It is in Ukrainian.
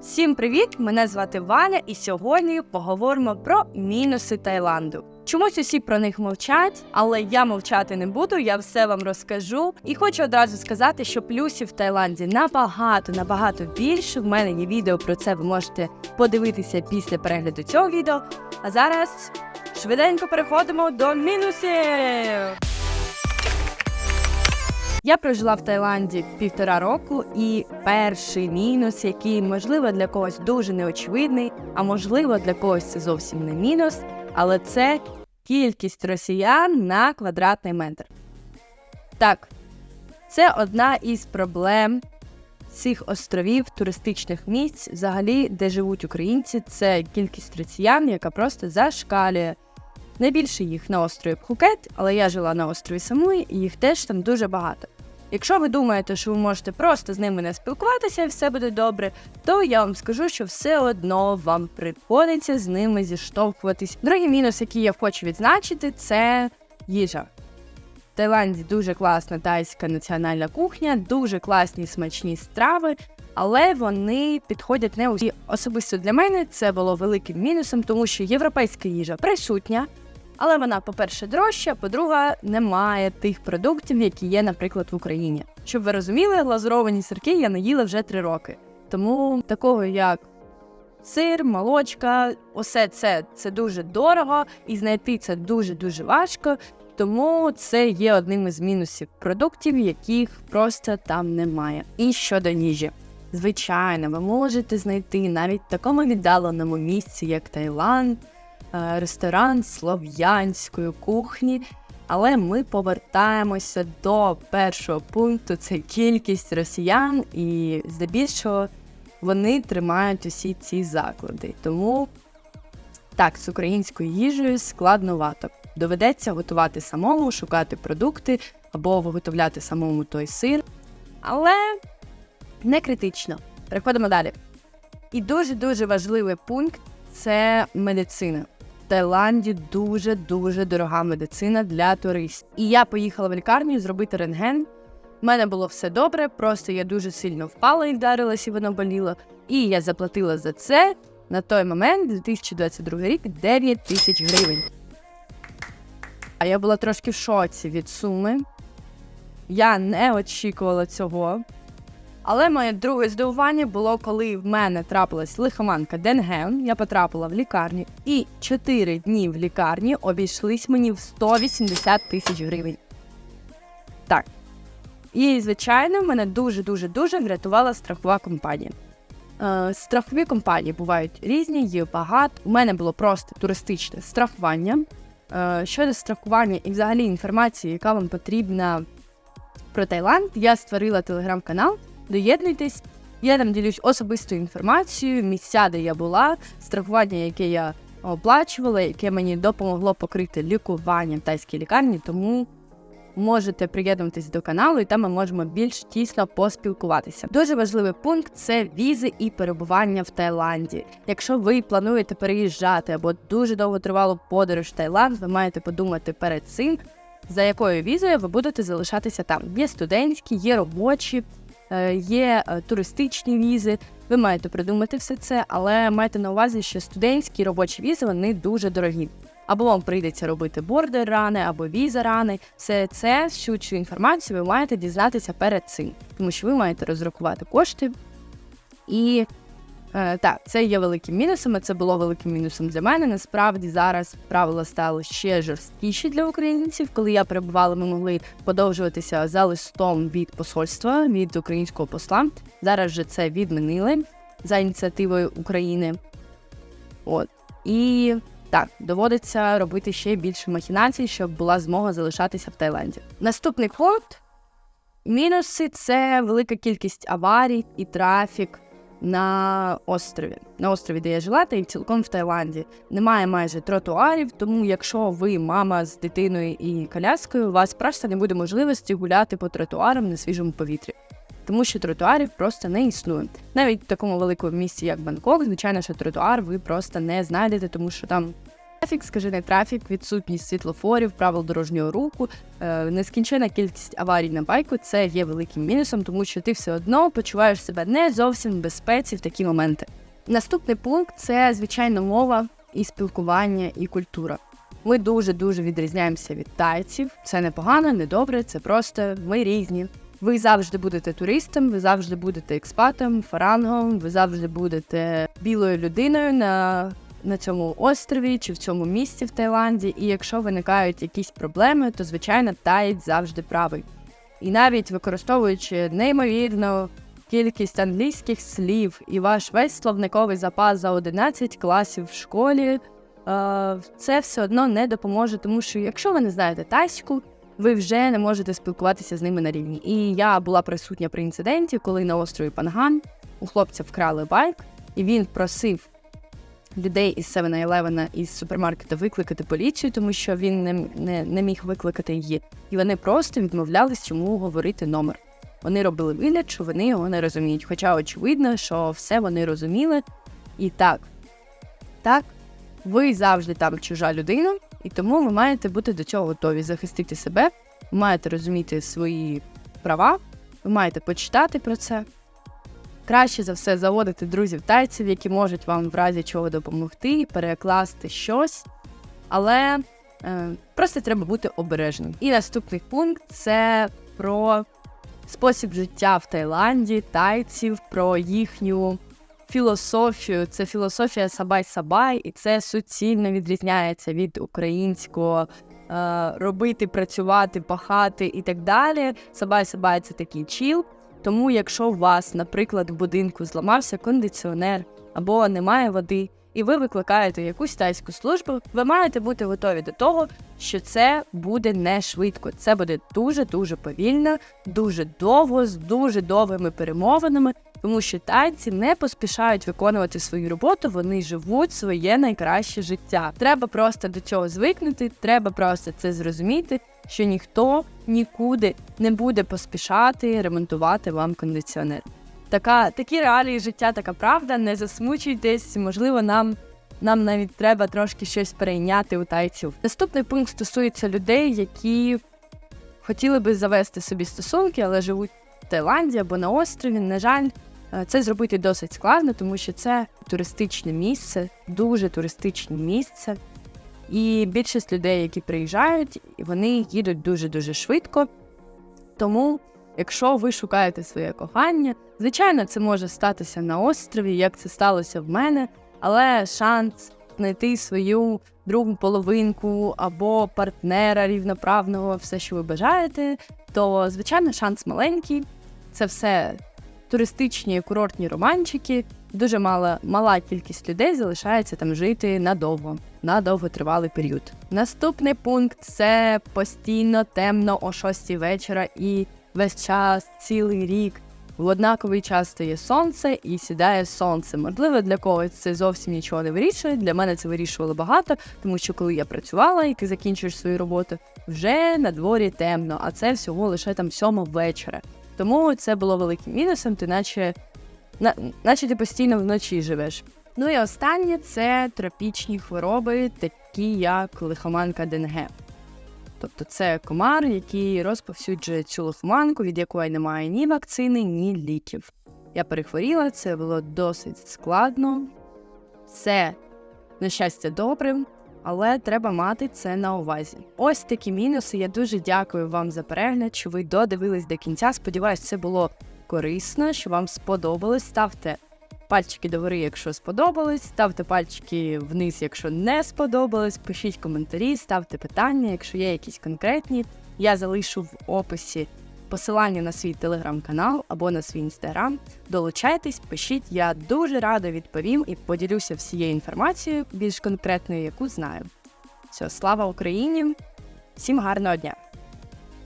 Всім привіт! Мене звати Валя, і сьогодні поговоримо про мінуси Таїланду. Чомусь усі про них мовчать, але я мовчати не буду, я все вам розкажу. І хочу одразу сказати, що плюсів в Таїланді набагато, набагато більше. В мене є відео про це, ви можете подивитися після перегляду цього відео. А зараз швиденько переходимо до мінусів. Я прожила в Таїланді півтора року, і перший мінус, який можливо для когось дуже неочевидний, а можливо для когось це зовсім не мінус, але це кількість росіян на квадратний метр. Так, це одна із проблем цих островів, туристичних місць, взагалі, де живуть українці, це кількість росіян, яка просто зашкалює. Найбільше їх на острові Пхукет, але я жила на острові Самуї, і їх теж там дуже багато. Якщо ви думаєте, що ви можете просто з ними не спілкуватися і все буде добре, то я вам скажу, що все одно вам приходиться з ними зіштовхуватись. Другий мінус, який я хочу відзначити, це їжа. В Таїланді дуже класна тайська національна кухня, дуже класні смачні страви, але вони підходять не усі. Особисто для мене це було великим мінусом, тому що європейська їжа присутня, але вона, по-перше, дорожча, по-друге, немає тих продуктів, які є, наприклад, в Україні. Щоб ви розуміли, глазуровані сирки я не їла вже три роки. Тому такого як сир, молочка, усе це, це дуже дорого, і знайти це дуже дуже важко. Тому це є одним із мінусів продуктів, яких просто там немає. І щодо їжі. Звичайно, ви можете знайти навіть в такому віддаленому місці, як Таїланд, ресторан слов'янської кухні. Але ми повертаємося до першого пункту: це кількість росіян, і здебільшого вони тримають усі ці заклади. Тому так, з українською їжею складновато. Доведеться готувати самому, шукати продукти або виготовляти самому той сир. Але не критично. Переходимо далі. І дуже-дуже важливий пункт це медицина. Таїланді дуже-дуже дорога медицина для туристів. І я поїхала в лікарню зробити рентген. У мене було все добре, просто я дуже сильно впала і вдарилась, і воно боліло. І я заплатила за це на той момент, 2022 рік, 9 тисяч гривень. А я була трошки в шоці від суми. Я не очікувала цього. Але моє друге здивування було, коли в мене трапилась лихоманка Денген. Я потрапила в лікарню, і 4 дні в лікарні обійшлись мені в 180 тисяч гривень. Так. І, звичайно, мене дуже-дуже дуже врятувала страхова компанія. Е, страхові компанії бувають різні, є багато. У мене було просто туристичне страхування. Е, щодо страхування і взагалі інформації, яка вам потрібна про Таїланд, я створила телеграм-канал. Доєднуйтесь, я там ділюсь особистою інформацією, місця, де я була, страхування, яке я оплачувала, яке мені допомогло покрити лікування в тайській лікарні, тому можете приєднуватись до каналу, і там ми можемо більш тісно поспілкуватися. Дуже важливий пункт це візи і перебування в Таїланді. Якщо ви плануєте переїжджати або дуже довго тривалу подорож в Таїланд, ви маєте подумати перед цим, за якою візою ви будете залишатися там. Є студентські, є робочі. Е, є е, туристичні візи. Ви маєте придумати все це, але майте на увазі, що студентські робочі візи вони дуже дорогі. Або вам прийдеться робити бордер рани, або віза рани. Все це, цю інформацію ви маєте дізнатися перед цим, тому що ви маєте розрахувати кошти і Е, Так, це є великим мінусом. Це було великим мінусом для мене. Насправді зараз правила стали ще жорсткіші для українців. Коли я перебувала, ми могли подовжуватися за листом від посольства від українського посла. Зараз же це відмінили за ініціативою України. От і так, доводиться робити ще більше махінацій, щоб була змога залишатися в Таїланді. Наступний пункт мінуси це велика кількість аварій і трафік на острові, на острові, де я жила, та й цілком в Таїланді. Немає майже тротуарів, тому якщо ви мама з дитиною і коляскою, у вас просто не буде можливості гуляти по тротуарам на свіжому повітрі. Тому що тротуарів просто не існує. Навіть в такому великому місті, як Бангкок, звичайно, що тротуар ви просто не знайдете, тому що там Трафік, скажений трафік, відсутність світлофорів, правил дорожнього руху, е, нескінчена кількість аварій на байку це є великим мінусом, тому що ти все одно почуваєш себе не зовсім в безпеці в такі моменти. Наступний пункт це звичайно мова і спілкування, і культура. Ми дуже дуже відрізняємося від тайців. Це не погано, не добре, це просто ми різні. Ви завжди будете туристом, ви завжди будете експатом, фарангом, ви завжди будете білою людиною на, на цьому острові чи в цьому місті в Таїланді. І якщо виникають якісь проблеми, то звичайно таєць завжди правий. І навіть використовуючи неймовірну кількість англійських слів і ваш весь словниковий запас за 11 класів в школі, е, це все одно не допоможе, тому що якщо ви не знаєте тайську, ви вже не можете спілкуватися з ними на рівні. І я була присутня при інциденті, коли на острові Панган у хлопця вкрали байк, і він просив людей із 7-Eleven, із супермаркету викликати поліцію, тому що він не, не, не міг викликати її. І вони просто відмовлялись йому говорити номер. Вони робили вигляд, що вони його не розуміють. Хоча очевидно, що все вони розуміли. І так, так, ви завжди там чужа людина, і тому ви маєте бути до цього готові захистити себе, ви маєте розуміти свої права, ви маєте почитати про це. Краще за все заводити друзів тайців, які можуть вам в разі чого допомогти, перекласти щось. Але е, просто треба бути обережним. І наступний пункт це про спосіб життя в Таїланді, тайців, про їхню філософію. Це філософія сабай-сабай, і це суцільно відрізняється від українського е, робити, працювати, пахати і так далі. Сабай-сабай це такий чіл. Тому, якщо у вас, наприклад, в будинку зламався кондиціонер або немає води, і ви викликаєте якусь тайську службу, ви маєте бути готові до того, що це буде не швидко. Це буде дуже дуже повільно, дуже довго, з дуже довгими перемовинами, тому що тайці не поспішають виконувати свою роботу, вони живуть своє найкраще життя. Треба просто до цього звикнути, треба просто це зрозуміти, що ніхто нікуди не буде поспішати ремонтувати вам кондиціонер. Така такі реалії життя, така правда. Не засмучуйтесь, можливо, нам. Нам навіть треба трошки щось перейняти у тайців. Наступний пункт стосується людей, які хотіли би завести собі стосунки, але живуть в Таїланді або на острові. На жаль, е, це зробити досить складно, тому що це туристичне місце, дуже туристичне місце. І більшість людей, які приїжджають, вони їдуть дуже-дуже швидко. Тому, якщо ви шукаєте своє кохання, звичайно, це може статися на острові, як це сталося в мене, але шанс знайти свою другу половинку або партнера рівноправного, все, що ви бажаєте, то звичайно шанс маленький. Це все туристичні курортні романчики. Дуже мала мала кількість людей залишається там жити надовго, на довготривалий період. Наступний пункт це постійно темно о 6 вечора і весь час, цілий рік. В однаковий час стає сонце і сідає сонце. Можливо, для когось це зовсім нічого не вирішує. Для мене це вирішувало багато, тому що коли я працювала і ти закінчуєш свою роботу, вже на дворі темно, а це всього лише там сьома вечора. Тому це було великим мінусом, ти наче на, наче ти постійно вночі живеш. Ну і останнє це тропічні хвороби, такі як лихоманка Денге. Тобто це комар, який розповсюджує цю лихоманку, від якої немає ні вакцини, ні ліків. Я перехворіла, це було досить складно. Це, на щастя, добре, але треба мати це на увазі. Ось такі мінуси. Я дуже дякую вам за перегляд, що ви додивились до кінця. Сподіваюсь, це було корисно, що вам сподобалось. Ставте пальчики догори, якщо сподобались, ставте пальчики вниз, якщо не сподобалось. Пишіть коментарі, ставте питання, якщо є якісь конкретні. Я залишу в описі посилання на свій телеграм-канал або на свій інстаграм. Долучайтесь, пишіть, я дуже рада відповім і поділюся всією інформацією, більш конкретною, яку знаю. Все, слава Україні! Всім гарного дня!